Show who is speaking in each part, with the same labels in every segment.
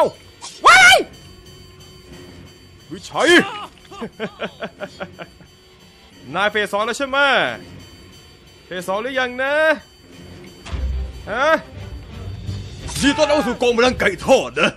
Speaker 1: าว้ายวิชัย นายเฟสสองแล้วใช่ไหมเฟสสองหรือยังนะฮะ
Speaker 2: ยี่ต้อนเอาสู่กองพลังไก่ทอดนะ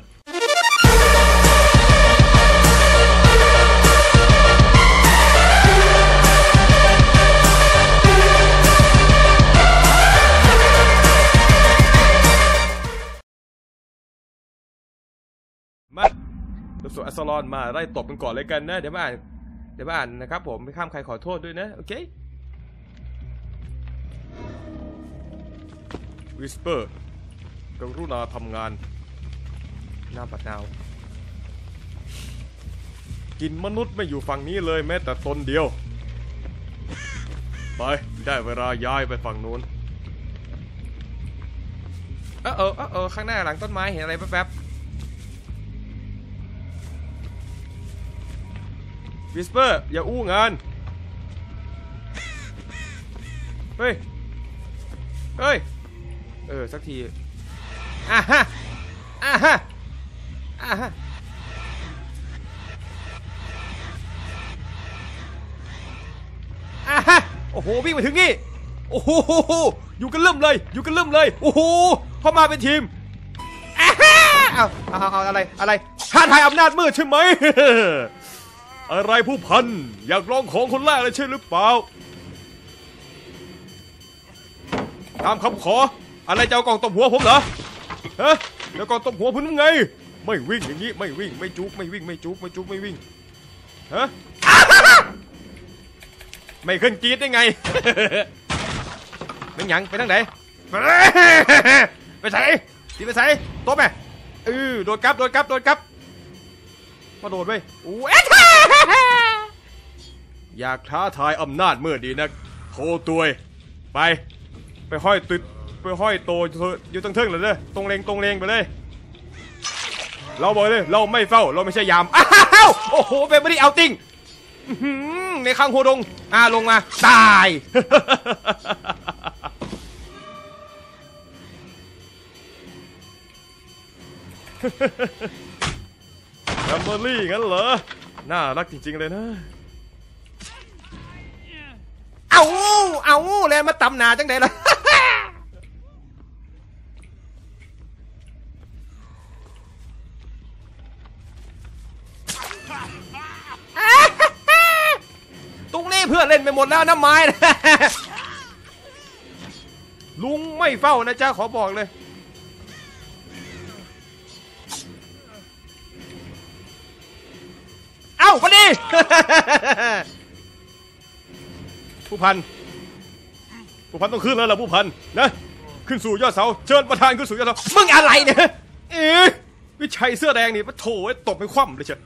Speaker 1: เราส่งอัสลอนมาไล่ตบกันก่อนเลยกันนะเดี๋ยวมาอ่านเดี๋ยวมาอ่านนะครับผมไม่ข้ามใครขอโทษด้วยนะโอเค วิสเปอร์กรุณาทำงานหน้าปัดนาว กินมนุษย์ไม่อยู่ฝั่งนี้เลยแม้แต่ตนเดียว ไป ได้เวลาย้ายไปฝั่งนู้นเออเออเออเออข้างหน้าหลังต้นไม้เห็นอะไรแป๊บๆ วิสเปอร์ อย่าอู้งาน เฮ้ย เฮ้ย เออ สักทีอะฮะอะฮะอะฮะอะฮะโอ้โหวิ่งมาถึงนี่ โอ้โห อยู่กันเริ่มเลย อยู่กันเริ่มเลย โอ้โห เข้ามาเป็นทีมอะฮะเอาเอาเอาเอาอะไร อะไรท้าทายอำนาจมืดใช่ไหม อะไรผู้พัน อยากลองของคนแรกเลยใช่หรือเปล่า ตามคำขอ อะไรจะเอากล่องตบหัวผมเหรอฮะแล้วกล่องตบหัวผมยังไง ไม่วิ่งอย่างนี้ไม่วิ่งไม่จุกไม่วิ่งไม่จุกไม่จุกไม่วิ่งฮะไม่ขึ้นกรีดได้ไงเป็นหยังไปทางไหนไปใส่ตีไปใส่ตบไหมเออโดดกลับโดดกลับโดดกลับมาโดดไปอู้เอ๊ะ อยากท้าทายอำนาจเมื่อดีนักโทตัวย ไป ไปห้อยติดไปห้อยโตอยู่ตั้งเทิงเลยเด้อตรงเลงตรงเลงไปเลย เราบอกเลย เราไม่เฝ้าเราไม่ใช่ยาม อ้าว โอ้โหเป็นไม่เอาติ้งในข้างหัวดง อ่าลงมา ตาย แฟมเบอรี่งั้นเหรอ น่ารักจริง ๆ เลยนะ เอาเอาแล้วมาตำหนาจังไดล่ะตรงนี้เพื่อนเล่นไปหมดแล้วน้ำไม้นะลุงไม่เฝ้านะจ๊ะขอบอกเลย เอ้าพอดีผู้พัน ผู้พันต้องขึ้นแล้วล่ะผู้พันนะ ขึ้นสู่ยอดเสา เชิญประธานขึ้นสู่ยอดเสา มึงอะไรเนี่ยเอ๊ะวิชัยเสื้อแดงนี่ปะโถไอ้ตบไปคว่ำเลยเชียว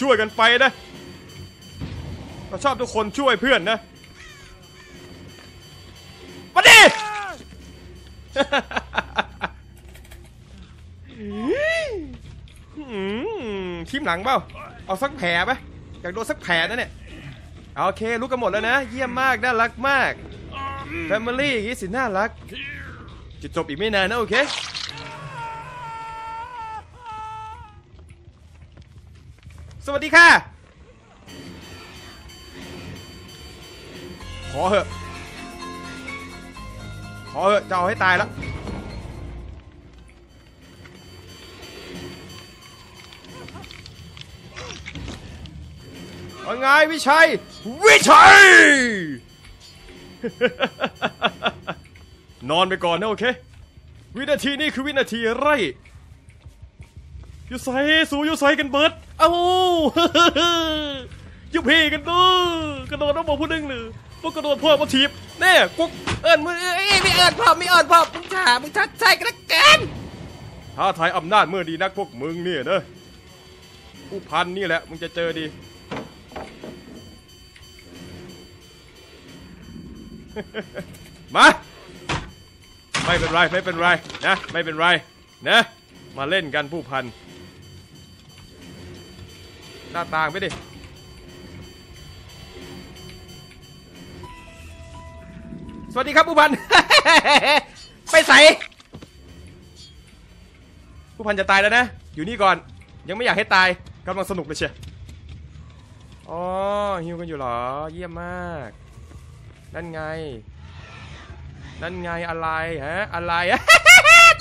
Speaker 1: ช่วยกันไปนะเราชอบทุกคนช่วยเพื่อนนะมาดิหืมทีมหลังเปล่า เอาสักแผลไหมอยากโดนสักแผลนะเนี่ย โอเครู้กันหมดแล้วนะ เยี่ยมมาก น่ารักมาก แฟมิลี่อย่างนี้สิน่ารัก จะจบอีกไม่นานนะโอเค วัสดีค่ะ ขอเหอะ ขอเหอะจะเอาให้ตายแล้วว่าไงวิชัย วิชัย นอนไปก่อนนะโอเค วินาทีนี้คือวินาทีไร่ ยู่ใส่สู้ยู่ใส่กันเบิดเอ้ายู่พี่กันดูกระโดดน้องบอกผู้หนึงหรือพวกกระโดดพ่อมาถีบแน่กุ๊ก
Speaker 3: เอิญมึงเอ้ยไม่เอิญพ่อไม่เอิญพ่อมึงจ่ามึงชัดใจกันละกัน
Speaker 1: ท้าทายอำนาจเมื่อดีนักพวกมึงเนี่ยนะผู้พันนี่แหละมึงจะเจอดีมาไม่เป็นไรไม่เป็นไรนะ ไม่เป็นไรนะ มาเล่นกันผู้พัน หน้าต่างไปดิสวัสดีครับผู้พัน ไปใส่ผู้พันจะตายแล้วนะ อยู่นี่ก่อน ยังไม่อยากให้ตายกำลังสนุกเลยเชียวอ๋อฮิวกันอยู่เหรอ เยี่ยมมาก นั่นไง นั่นไงอะไรฮะ อะไร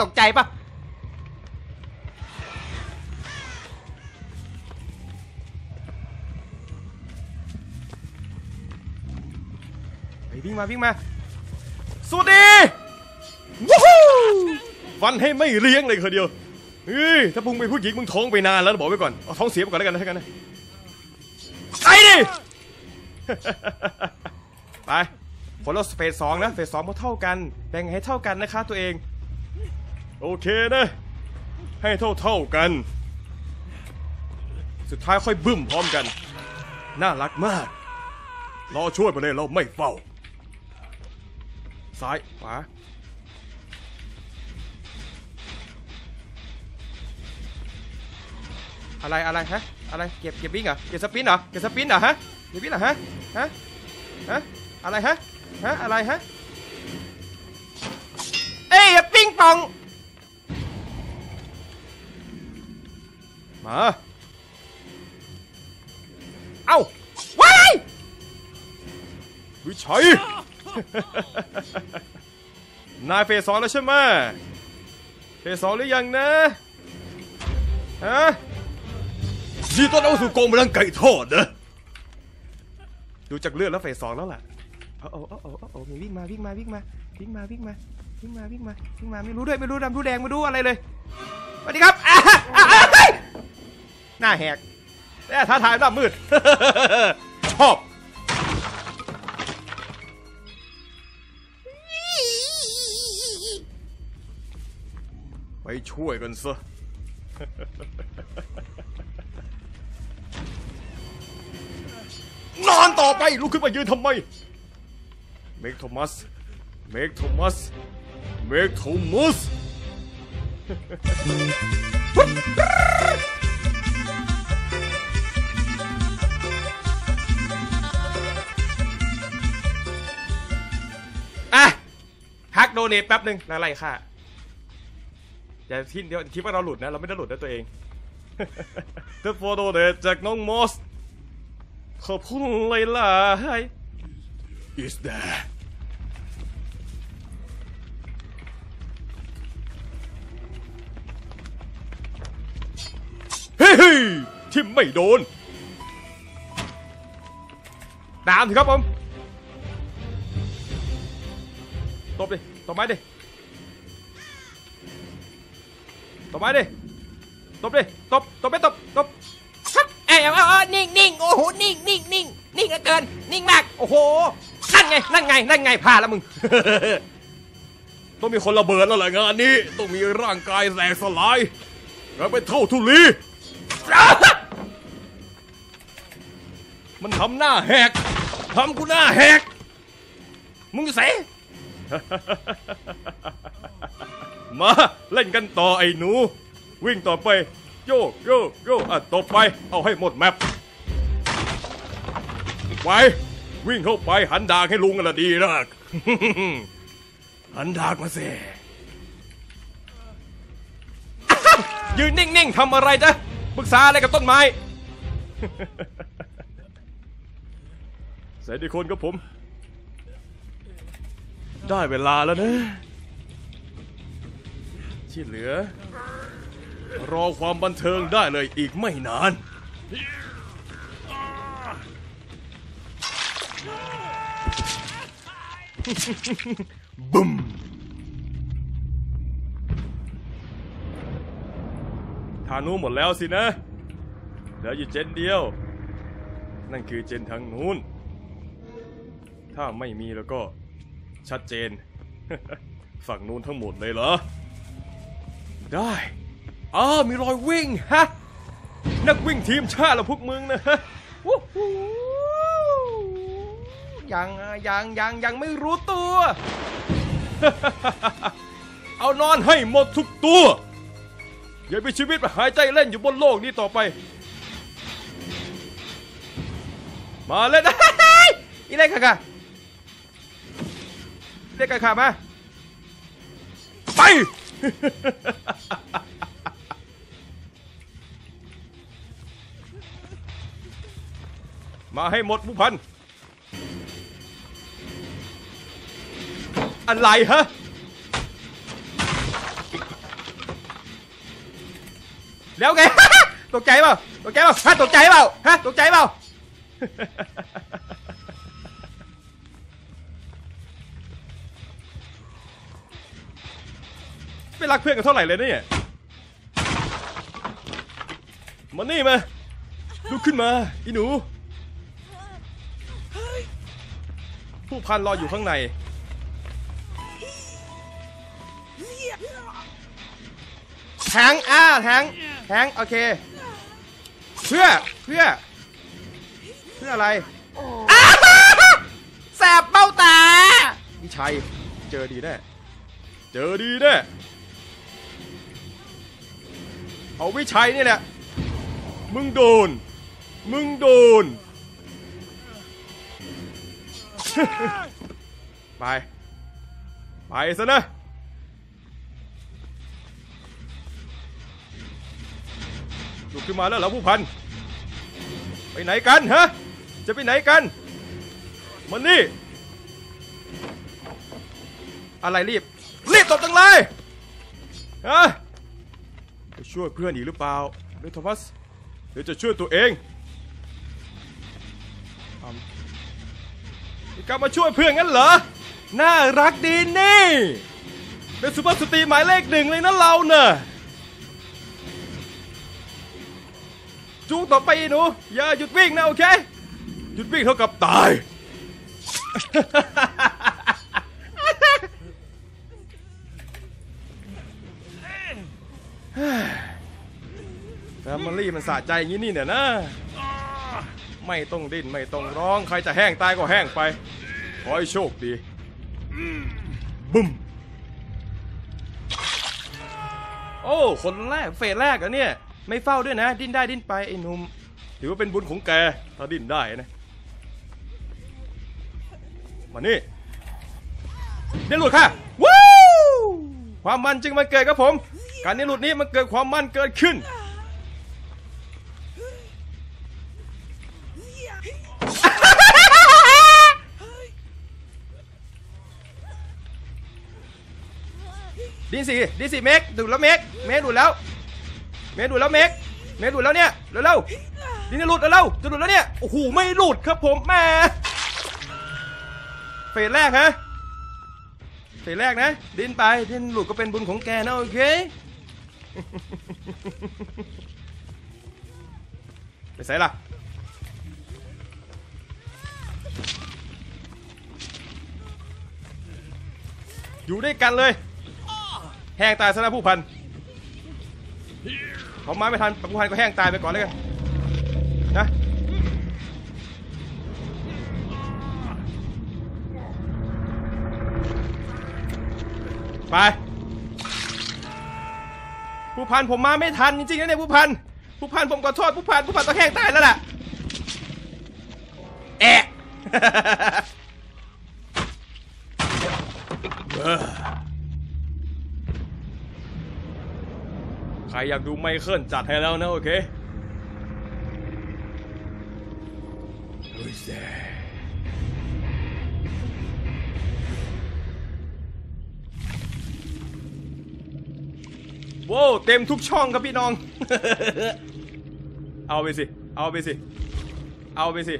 Speaker 1: ตกใจปะ ไปวิ่งมาวิ่งมาสวัสดีวู้ฮู้ฟันให้ไม่เลี้ยงเลยคนเดียวเฮ้ยถ้าพุงเป็นผู้หญิงมึงท้องไปนานแล้วบอกไว้ก่อนเอาท้องเสียไปก่อนแล้วกันนะถ้ากันนะไอ้ดิไปผลเราเฟสสองนะเฟสสองเท่ากันแบ่งให้เท่ากันนะคะตัวเอง โอเคนะให้เท่าเท่ากัน สุดท้ายค่อยบึ้มพร้อมกัน น่ารักมาก รอช่วยไปเลยเราไม่เฝ้า ซ้ายขวาอะไรอะไรฮะอะไรเก็บเก็บวิ่งเหรอเก็บสปินเหรอเก็บสปินเหรอฮะเก็บวิ่งเหรอฮะฮะฮะอะไรฮะฮะอะไรฮะเอ้ยปิ้งปองมาเอ้าว้ายวิชัย นายเฟสสองแล้วใช่ไหมเฟสสองหรือยังนะฮะ
Speaker 2: ยินดีต้อนรับสู่กองพลังไก่ทอดนะ
Speaker 1: ดูจากเลือดแล้วเฟสสองแล้วล่ะโอ้โอ้โอ้โอ้โอ้โอ้มีวิ่งมาวิ่งมาวิ่งมาวิ่งมาวิ่งมาวิ่งมาวิ่งมาวิ่งมาไม่รู้ด้วยไม่รู้ดำรู้แดงไม่รู้อะไรเลยสวัสดีครับอะอะอะเฮ้ยหน้าแหกแต่ท้าทายหน้ามืดชอบ ไปช่วยกันซะ นอนต่อไปลุกขึ้นมายืนทำไม เมกโทมัส เมกโทมัส เมกโทมัสอะพักโดเนทแป๊บหนึ่งแล้วไล่ค่ะ อย่าคิดเดี๋ยวคิดว่าเราหลุดนะ เราไม่ได้หลุดนะตัวเองเทฟโฟโดเนทจากน้องมอสขอบคุณเลยล่ะ
Speaker 2: is there
Speaker 1: เฮ้ยที่ไม่โดนตามสิครับผม ตบดิ ตบไม้ดิ ตบไม้ดิ ตบดิ ตบ ตบไปตบ ตบ
Speaker 3: ครับเอ้ยเอาเอาเอานิ่งนิ่งโอ้โห นิ่งนิ่งนิ่งนิ่งเหลือเกิน นิ่งมาก โอ้โห นั่นไง นั่นไง นั่นไงพลาดแล้วมึง
Speaker 1: ต้องมีคนระเบิดแล้วแหละงานนี้ ต้องมีร่างกายแหลกสลายแล้วเป็นเท่าทุลี มันทำหน้าแหกทำกูหน้าแหก มึงเส มาเล่นกันต่อไอ้หนู วิ่งต่อไป โยกโยกโยกอะตบไป เอาให้หมดแมปไปวิ่งเข้าไปหันดากให้ลุงกันละดีนะหันดากมาสิยืนนิ่งๆทำอะไรจ๊ะปรึกษาอะไรกับต้นไม้สวัสดีคนกับผม ได้เวลาแล้วนะ ที่เหลือ รอความบันเทิงได้เลยอีกไม่นาน บึ้มทางนู้นหมดแล้วสินะเหลืออยู่เจนเดียว นั่นคือเจนทางนู้น ถ้าไม่มีแล้วก็ชัดเจน ฝั่งนู้นทั้งหมดเลยเหรอ ได้อ้ามีรอยวิ่งฮะ นักวิ่งทีมชาติละพวกมึงนะฮะวู้ฮู้ยังยังยังยังไม่รู้ตัว เอานอนให้หมดทุกตัว อย่ามีชีวิตมาหายใจเล่นอยู่บนโลกนี้ต่อไป มาเล่นอีเล่นค่ะค่ะเล่นค่ะค่ะมาไป มาให้หมดผู้พัน อะไรฮะ แล้วไง ตกใจเปล่า ตกใจเปล่าฮะตกใจเปล่า ฮะ ตกใจเปล่า ไม่รักเพื่อนกันเท่าไหร่เลยเนี่ยมานี่มาลุกขึ้นมาอีหนู ผู้พันรออยู่ข้างใน แทงอ่าแทงแทงโอเค เพื่อเพื่อ เพื่ออะไรแสบเบ้าตาวิชัย เจอดีแน่ เจอดีแน่ เอาวิชัยนี่แหละ มึงโดน มึงโดน ไป ไปซะนะ ลุกขึ้นมาแล้วเหรอผู้พัน ไปไหนกันฮะ จะไปไหนกัน มันนี่ อะไรรีบ รีบตบจังเลยฮะ จะช่วยเพื่อนอีกหรือเปล่าเดโทมัสหรือจะช่วยตัวเองอีกลับมาช่วยเพื่อนงั้นเหรอ น่ารักดีนี่เป็นสุภาพสตรีหมายเลขหนึ่งเลยนะเราเนอะจูงต่อไปหนู อย่าหยุดวิ่งนะโอเค หยุดวิ่งเท่ากับตาย แฟมิลี่มันสะใจอย่างนี้นี่เนี่ยนะ ไม่ต้องดิ้นไม่ต้องร้อง ใครจะแห้งตายก็แห้งไป ขอให้โชคดีบึ้ม โอ้ คนแรกเฟสแรกเหรอะเนี่ย ไม่เฝ้าด้วยนะ ดิ้นได้ดิ้นไปไอ้หนุ่มถือว่าเป็นบุญของแก ถ้าดิ้นได้นะ มานี่เดี๋ยวหลุดค่ะวู้ความมันจึงมาเกิดครับผม การนี้หลุดนี้มันเกิดความมันเกิดขึ้น ดินสิดินสิเมกดูดแล้วเมกเมกดูดแล้ว เมกดูดแล้วเมกเมกดูดแล้วเนี่ยเร็วๆดินจะหลุดแล้วเจะหลุดแล้วเนี่ยโอ้โหไม่หลุดครับผมแม่เฟสแรกฮะเฟสแรกนะ ดินไปดินหลุดก็เป็นบุญของแกนะโอเคไปใส่ละ อยู่ด้วยกันเลย แห้งตายซะนะผู้พันผมมาไม่ทันผู้พันก็แห้งตายไปก่อนเลยกันนะไป ผู้พันผมมาไม่ทันจริงๆนะเนี่ยผู้พันผู้พันผมขอโทษผู้พันผู้พันต้องแห้งตายแล้วล่ะแอะ ใครอยากดูไมเคิลจัดให้แล้วนะโอเคลุยเซโว้วเต็มทุกช่องครับพี่น้อง เอาไปสิ เอาไปสิ เอาไปสิ